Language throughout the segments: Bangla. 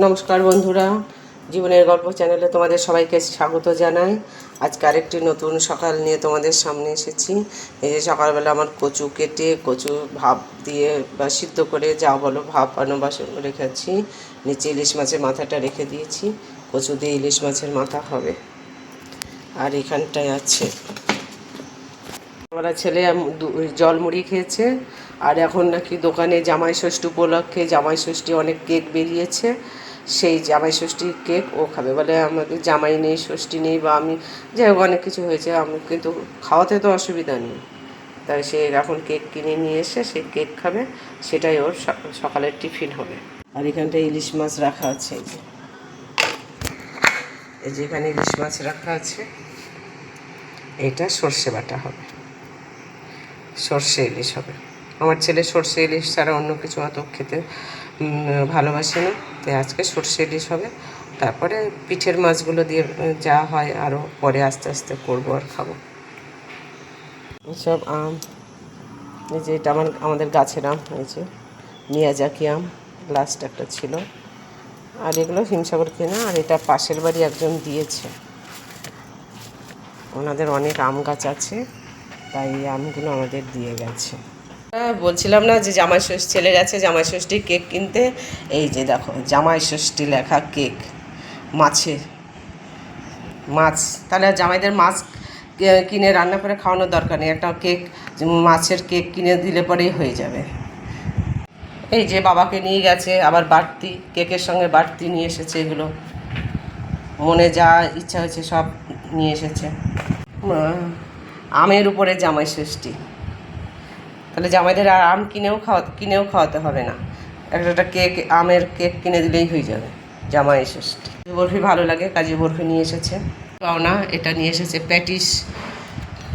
নমস্কার বন্ধুরা। জীবনের গল্প চ্যানেলে তোমাদের সবাইকে স্বাগত জানাই। আজকে আরেকটি নতুন সকাল নিয়ে তোমাদের সামনে এসেছি। এই যে সকালবেলা আমার কচু কেটে, কচু ভাপ দিয়ে বা সিদ্ধ করে যা বলো ভাপ আনো বা রেখেছি নিচে ইলিশ মাছের মাথাটা রেখে দিয়েছি। কচু দিয়ে ইলিশ মাছের মাথা হবে। আর এখানটায় আছে। আমরা ছেলে জল মুড়ি খেয়েছে। আর এখন নাকি দোকানে জামাই ষষ্ঠী উপলক্ষে জামাই ষষ্ঠী অনেক কেক বেরিয়েছে। সেই জামাই ষষ্ঠীর কেক ও খাবে বলে আমাদের জামাই নেই, ষষ্ঠী নেই বা আমি, যাই হোক অনেক কিছু হয়েছে, আমি কিন্তু খাওয়াতে তো অসুবিধা নেই। তাই সে এখন কেক কিনে নিয়ে এসে সে কেক খাবে, সেটাই ওর সকালের টিফিন হবে। আর এখানটায় ইলিশ মাছ রাখা আছে এই যে এখানে ইলিশ মাছ রাখা আছে। এটা সর্ষে বাটা হবে। সর্ষে ইলিশ হবে। আমার ছেলে সর্ষে ইলিশ ছাড়া অন্য কিছু অত খেতে ভালোবাসে না। তাই আজকে সর্ষে ইলিশ হবে। তারপরে পিঠের মাছগুলো দিয়ে যা হয় আরও পরে আস্তে আস্তে করব আর খাব। সব আম, এই যে এটা আমার, আমাদের গাছের আম হয়েছে। মিয়াজাকি আম লাস্ট একটা ছিল। আর এগুলো হিমসাগর কেনা, আর এটা পাশের বাড়ি একজন দিয়েছে। ওনাদের অনেক আম গাছ আছে, তাই আমগুলো আমাদের দিয়ে গেছে। বলছিলাম না যে জামাই ষষ্ঠী ছেলে গেছে জামাই ষষ্ঠী কেক কিনতে। এই যে দেখো, জামাই ষষ্ঠী লেখা কেক মাছে মাছ। তাহলে জামাইদের মাছ কিনে রান্না করে খাওয়ানোর দরকার নেই, একটা কেক, মাছের কেক কিনে দিলে পরেই হয়ে যাবে। এই যে বাবাকে নিয়ে গেছে, আবার বাড়তি, কেকের সঙ্গে বাড়তি নিয়ে এসেছে এগুলো। মনে যা ইচ্ছা হয়েছে সব নিয়ে এসেছে। আমের উপরে জামাই ষষ্ঠী। তাহলে জামাইদের আর আম কিনেও খাওয়া কিনেও খাওয়াতে হবে না। একটা একটা কেক আমের কেক কিনে দিলেই হয়ে যাবে জামাই ষষ্ঠী বরফি ভালো লাগে কাজী বরফি নিয়ে এসেছে। পাওনা এটা নিয়ে এসেছে প্যাটিস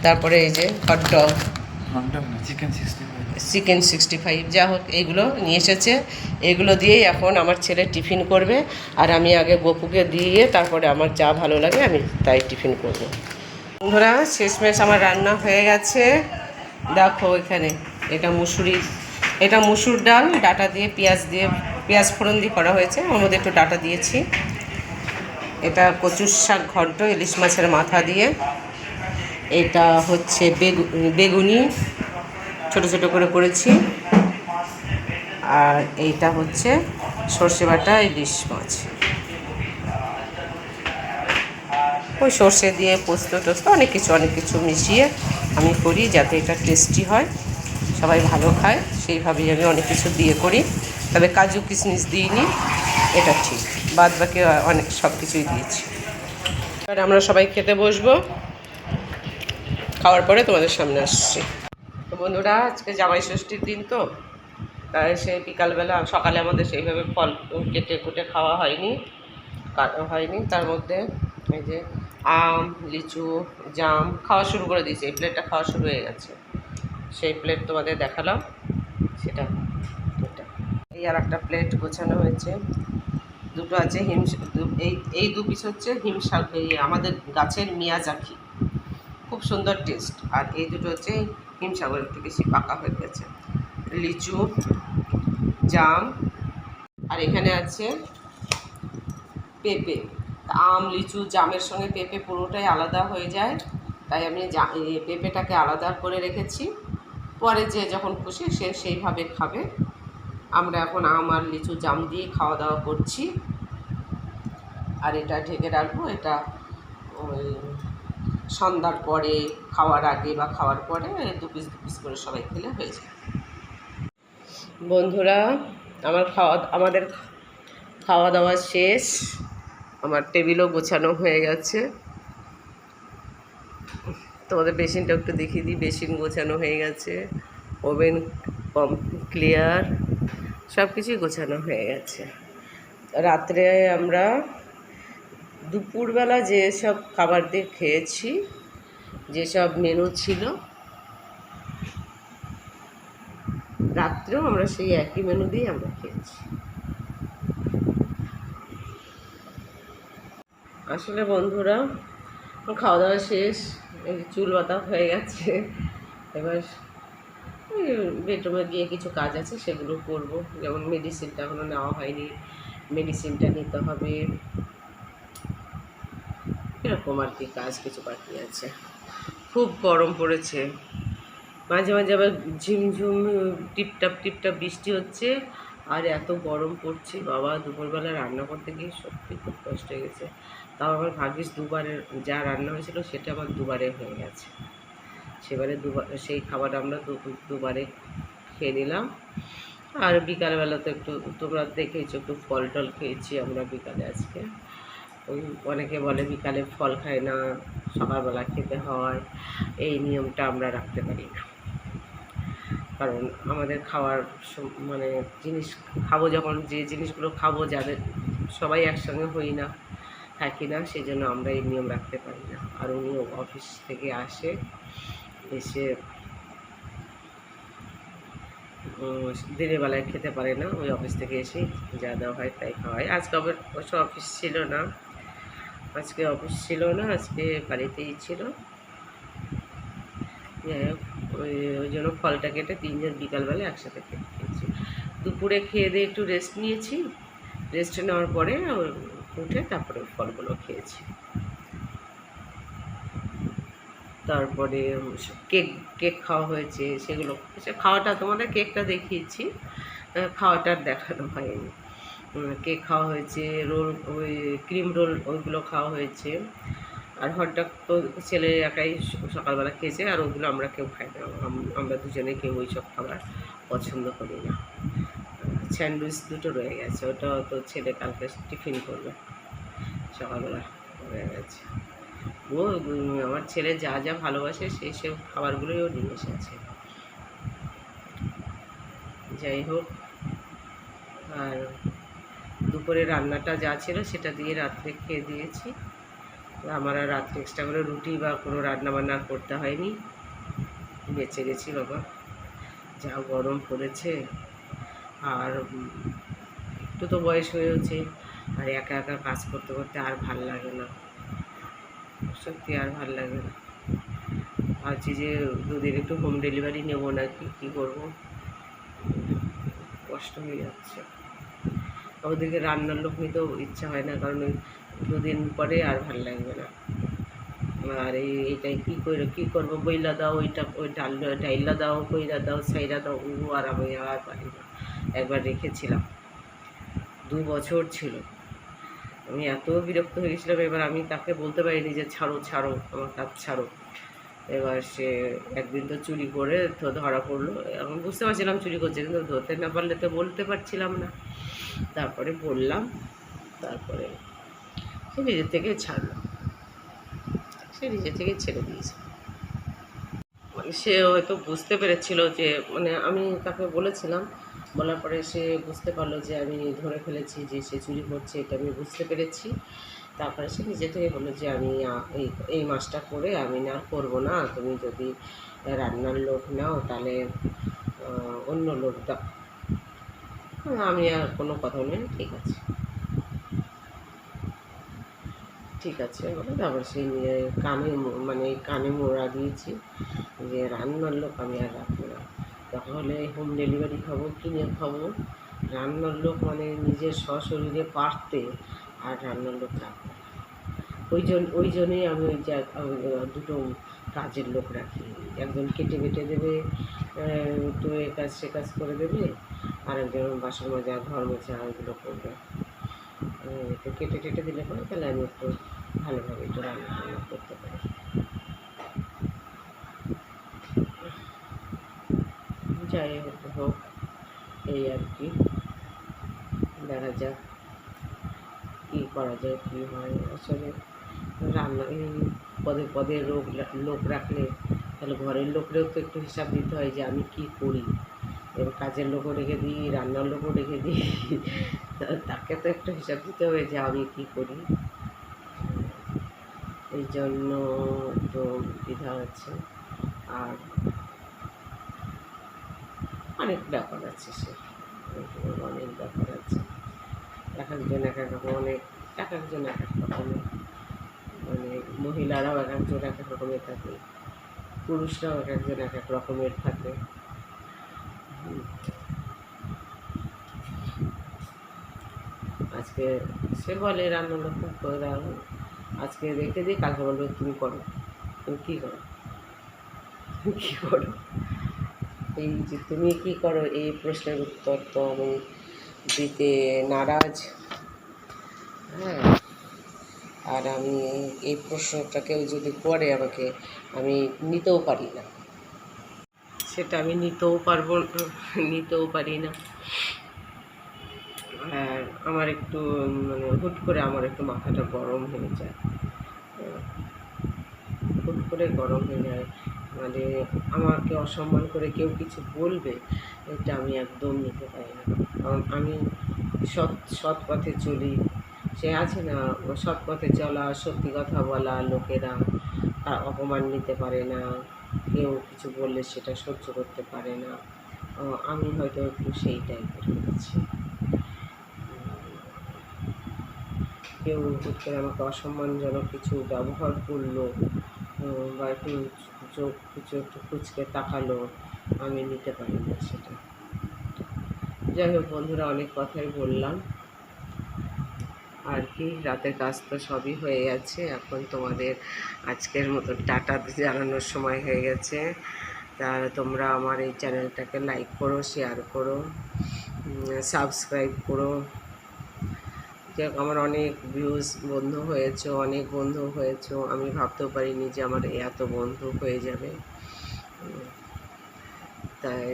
তারপরে এই যে hot dog chicken sixty five chicken sixty five যা হোক এইগুলো নিয়ে এসেছে। এগুলো দিয়েই এখন আমার ছেলে টিফিন করবে আর আমি আগে বপুকে দিয়ে তারপরে আমার যা ভালো লাগে আমি তাই টিফিন করব। বন্ধুরা শেষমেশ আমার রান্না হয়ে গেছে। দেখো এখানে, এটা মুসুরি, এটা মুসুর ডাল, ডাটা দিয়ে পেঁয়াজ দিয়ে, পেঁয়াজ ফোড়ন দিয়ে করা হয়েছে। ওর মধ্যে একটু ডাটা দিয়েছি। এটা কচুর শাক ঘন্ট, ইলিশ মাছের মাথা দিয়ে। এটা হচ্ছে বেগু, বেগুনি, ছোট ছোট করে করেছি। আর এইটা হচ্ছে সর্ষে বাটা, ইলিশ মাছ। ওই সর্ষে দিয়ে পোস্ত টোস্ত অনেক কিছু অনেক কিছু মিশিয়ে আমি করি যাতে এটা টেস্টি হয়। সবাই ভালো খায়, সেইভাবেই আমি অনেক কিছু দিয়ে করি। তবে কাজু কিশমিশ দিইনি, এটা ঠিক। বাদ বাকি অনেক সব কিছুই দিয়েছি। এবার আমরা সবাই খেতে বসবো। খাওয়ার পরে তোমাদের সামনে আসছি। তো বন্ধুরা, আজকে জামাই ষষ্ঠীর দিন তো। তাই সেই বিকালবেলা, সকালে আমাদের সেইভাবে ফল কেটে কুটে খাওয়া হয়নি, কাটা হয়নি। তার মধ্যে এই যে আম, লিচু, জাম খাওয়া শুরু করে দিয়েছে। এই প্লেটটা খাওয়া শুরু হয়ে গেছে। সেই প্লেট তোমাদের দেখালাম। সেটা এই আর একটা প্লেট গোছানো হয়েছে। দুটো আছে হিম এই এই দু পিস হচ্ছে এই আমাদের গাছের মিয়াজাকি খুব সুন্দর টেস্ট আর এই দুটো হচ্ছে হিমসাগর একটু বেশি পাকা হয়ে গেছে। লিচু, জাম, আর এখানে আছে পেঁপে। আম, লিচু, জামের সঙ্গে পেঁপে পুরোটাই আলাদা হয়ে যায়। তাই আমি পেঁপেটাকে আলাদা করে রেখেছি। পরে যে যখন খুশি সে সেইভাবে খাবে। আমরা এখন আম আর লিচু, জাম দিয়ে খাওয়া দাওয়া করছি। আর এটা ঢেকে রাখব। এটা ওই সন্ধ্যার পরে খাওয়ার আগে বা খাওয়ার পরে দু পিস দু পিস করে সবাই খেলে হয়ে যায়। বন্ধুরা, আমার খাওয়া, আমাদের খাওয়া দাওয়া শেষ। আমার টেবিলও গোছানো হয়ে গেছে। তোমাদের বেসিনটা একটু দেখিয়ে দিই, বেসিন গোছানো হয়ে গেছে। ওভেন কম ক্লিয়ার সব কিছুই গোছানো হয়ে গেছে। রাত্রে আমরা দুপুরবেলা যেসব খাবার দিয়ে খেয়েছি যেসব মেনু ছিল, রাত্রেও আমরা সেই একই মেনু দিয়ে আমরা খেয়েছি। আসলে বন্ধুরা খাওয়া দাওয়া শেষ চুল বাতা হয়ে গেছে। এবার বেডরুমে গিয়ে কিছু কাজ আছে, সেগুলো করব। যেমন মেডিসিনটা এখনও নেওয়া হয়নি মেডিসিনটা নিতে হবে। এরকম আর কি কাজ কিছু বাকি আছে। খুব গরম পড়েছে। মাঝে মাঝে আবার ঝিমঝুম, টিপটাপ টিপটাপ বৃষ্টি হচ্ছে। আর এত গরম পড়ছে, বাবা দুপুরবেলা রান্না করতে গিয়ে সত্যি খুব কষ্ট হয়ে গেছে। তাও আমার ভাগ্যিস দুবারের যা রান্না হয়েছিল সেটা আমার দুবারে হয়ে গেছে। সেবারে দুবার সেই খাবার আমরা দুবারে খেয়ে নিলাম। আর বিকালবেলা তো একটু, তোমরা দেখেছ একটু ফল টল খেয়েছি আমরা বিকালে আজকে। ওই অনেকে বলে বিকালে ফল খায় না, সকালবেলা খেতে হয়, এই নিয়মটা আমরা রাখতে পারি না। কারণ আমাদের খাওয়ার মানে জিনিস খাব যখন, যে জিনিসগুলো খাব যাদের সবাই একসঙ্গে হই না, থাকি না সেই জন্য আমরা এই নিয়ম রাখতে পারি না। আর উনি অফিস থেকে আসে, এসে দিনের বেলায় খেতে পারে না, ওই অফিস থেকে এসে যা দেওয়া হয় তাই খাওয়ায়। আজকে আবার অবশ্য অফিস ছিল না। আজকে অফিস ছিল না, আজকে বাড়িতেই ছিল। যাই হোক ওই জন্য ফলটা কেটে তিনজন বিকালবেলা একসাথে খেয়েছি দুপুরে খেয়ে দিয়ে একটু রেস্ট নিয়েছি। রেস্ট নেওয়ার পরে উঠে তারপরে ফলগুলো খেয়েছি। তারপরে কেক কেক খাওয়া হয়েছে সেগুলো। সে খাওয়াটা তোমাদের কেকটা দেখিয়েছি। খাওয়াটা দেখানো হয়নি। কেক খাওয়া হয়েছে, রোল, ওই ক্রিম রোল ওইগুলো খাওয়া হয়েছে। আর হটডগ তো ছেলে একাই সকালবেলা খেয়েছে, আর ওগুলো আমরা কেউ খাই না। আমরা দুজনে কেউ ওই সব খাবার পছন্দ করি না। স্যান্ডউইচ দুটো রয়ে গেছে, ওটা তো ছেলে কালকে টিফিন করবে। সকালবেলা রয়ে গেছে। ও আমার ছেলে যা যা ভালোবাসে সেই সব খাবারগুলোই ও নিয়ে এসেছে যাই হোক, আর দুপুরে রান্নাটা যা ছিল সেটা দিয়ে রাত্রে খেয়ে দিয়েছি। আমার আর রাত্রে এক্সট্রা করে রুটি বা কোনো রান্না বান্না করতে হয়নি। বেঁচে গেছি বাবা। যা গরম পড়েছে। আর একটু তো বয়স হয়েছে আর একা একা কাজ করতে করতে আর ভালো লাগে না। সত্যি আর ভালো লাগে না। ভাবছি যে দুদিন একটু হোম ডেলিভারি নেব নাকি, কী করব? কষ্ট হয়ে যাচ্ছে। ওদেরকে রান্নার লোক নিতেও ইচ্ছা হয় না, কারণ ওই দুদিন পরে আর ভালো লাগবে না। আর এই, এইটাই কী করে, কী করব? বইলা দাও, ওইটা, ওই ডাল ডাইলা দাও কইরা দাও, সাইরা দাও, ও আর আমি আর পারি না। একবার রেখেছিলাম। দু বছর ছিল। আমি এত বিরক্ত হয়ে গেছিলাম, এবার আমি তাকে বলতে পারিনি যে, ছাড়ো ছাড়ো, আমার কাজ ছাড়ো। এবার সে একদিন তো চুরি করে তো ধরা পড়ল। আমি বুঝতে পারছিলাম চুরি করছে, কিন্তু ধরতে না পারলে তো বলতে পারছিলাম না। তারপরে বললাম, তারপরে সে নিজের থেকে ছাড়লো। সে নিজে থেকে ছেড়ে দিয়েছে। মানে সে হয়তো বুঝতে পেরেছিল যে মানে আমি তাকে বলেছিলাম, বলার পরে সে বুঝতে পারল যে আমি ধরে ফেলেছি যে সে চুরি করছে, এটা আমি বুঝতে পেরেছি। তারপরে সে নিজে থেকে বলল যে আমি এই এই মাসটা করে আমি না করব না। তুমি যদি রান্নার লোক নাও তাহলে অন্য লোক দাও। আমি আর কোনো কথা নেই, ঠিক আছে। ঠিক আছে বলে তারপর সেই নিয়ে কানে মানে কানে মোড়া দিয়েছি। যে রান্নার লোক আমি আর রাখব না। তাহলে হোম ডেলিভারি খাব কিনে খাব? রান্নার লোক মানে নিজের সশরীরে পারতে আর রান্নার লোক রাখব। ওই জন্য ওই জন্যই আমি ওই দুটো কাজের লোক রাখি। একজন কেটে বেটে দেবে একটু এ কাজ সে কাজ করে দেবে আর একজন বাসন মাজা ঘর মোছা এগুলো করবে। তো কেটে টেটে দিলে পরে তাহলে আমি একটু ভালোভাবে একটু রান্না বান্না করতে পারি। যাই হোক এই আর কি। দেখা যাক কী করা যায়, কী হয়। আসলে রান্না, এই পদে পদে লোক লোক রাখলে, তাহলে ঘরের লোকরেও তো একটু হিসাব দিতে হয় যে আমি কী করি। এবার কাজের লোকও রেখে দিই, রান্নার লোকও রেখে দিই। তাকে তো একটু হিসাব দিতে হবে যে আমি কী করি। এই জন্য একটু দ্বিধা আছে। আর অনেক ব্যাপার আছে সে। অনেক ব্যাপার আছে। এক একজন, এক এক রকম অনেক এক একজন, এক এক রকমের মানে মহিলারাও এক একজন, এক এক রকমের থাকে। পুরুষরাও এক একজন, এক এক রকমের থাকে। আজকে সে বলে রান্নাটা খুব করে দাও। আজকে রেখে দিই কালকে বলবে তুমি করো। তুমি কী করো? তুমি কী করো? এই যে তুমি কী করো? এই প্রশ্নের উত্তর তো আমি দিতে নারাজ। হ্যাঁ। আর আমি এই প্রশ্নটা কেউ যদি করে আমাকে, আমি নিতেও পারি না। সেটা আমি নিতেও পারব, নিতেও পারি না। আর আমার একটু মানে হুট করে আমার একটু মাথাটা গরম হয়ে যায়। হুট করে গরম হয়ে যায়। মানে আমাকে অসম্মান করে কেউ কিছু বলবে, এটা আমি একদম নিতে পারি না। কারণ আমি সৎ সৎ পথে চলি। সে আছে না সৎ পথে চলা, সত্যি কথা বলা, লোকেরা অপমান নিতে পারে না। কেউ কিছু বললে সেটা সহ্য করতে পারে না। আমি হয়তো একটু সেই টাইপের হয়েছি কেউ হুট করে আমাকে অসম্মানজনক কিছু ব্যবহার করল বা একটু চোখ, কিছু একটু কুচকে তাকালো, আমি নিতে পারি না সেটা। যাই হোক, বন্ধুরা, অনেক কথাই বললাম। আর কি, রাতের কাজ তো সবই হয়ে গেছে। এখন তোমাদের আজকের মতো টাটা জানানোর সময় হয়ে গেছে। তা তোমরা আমার এই চ্যানেলটাকে লাইক করো শেয়ার করো সাবস্ক্রাইব করো। যাক আমার অনেক ভিউজ বন্ধু হয়েছে, অনেক বন্ধু হয়েছে, আমি ভাবতেও পারিনি যে আমার এত বন্ধু হয়ে যাবে। তাই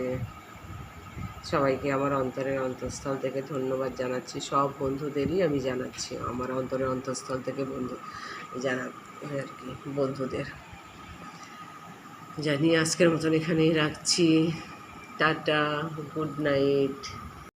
সবাইকে আমার অন্তরের অন্তঃস্থল থেকে ধন্যবাদ জানাচ্ছি। সব বন্ধুদেরই আমি জানাচ্ছি, আমার অন্তরের অন্তঃস্থল থেকে বন্ধু, জানা আর কি, বন্ধুদের। জানি আজকের মতন এখানেই রাখছি। Tata, good night.